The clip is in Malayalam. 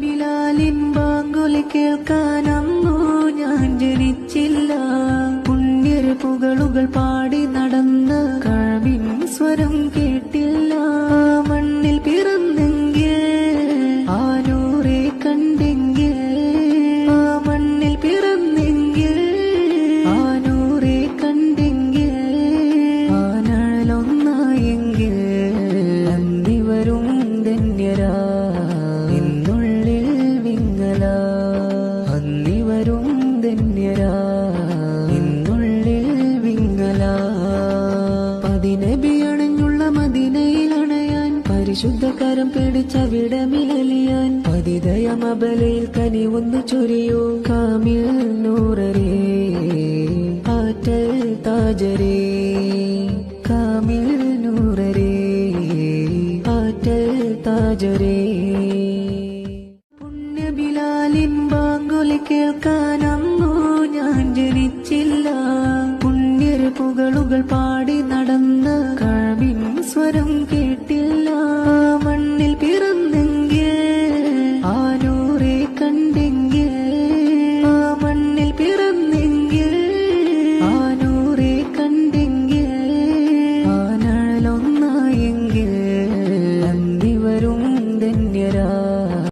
ബിലാലിൻ ബാങ്കുലി കേൾക്കാനന്നു ഞാൻ ജനിച്ചില്ല. പുണ്യര് പുകളുകൾ പാടി നടന്ന് കഴവിൻ സ്വരം കേട്ടില്ല ധന്യരാ. എന്നുള്ളിൽ വിങ്ങല. പതിനബി അണഞ്ഞുള്ള മദിനയിൽ അണയാൻ പരിശുദ്ധ കരം പിടിച്ച വിടമിലലിയാൻ കനി ഒന്ന് ചൊരിയോ കാമിൽ നൂറരേ. ആറ്റൽ താജരേ. കാമിൽ നൂറരേ. ആറ്റൽ താജരേ. പുണ്യബിലാലിൻ ബാങ്കുലി കേൾക്കാനന്നു ഞാൻ ജനിച്ചില്ല. പുണ്യര് പുകളുകൾ പാടി നടന്ന് കഴിവിൻ സ്വരം കേട്ടി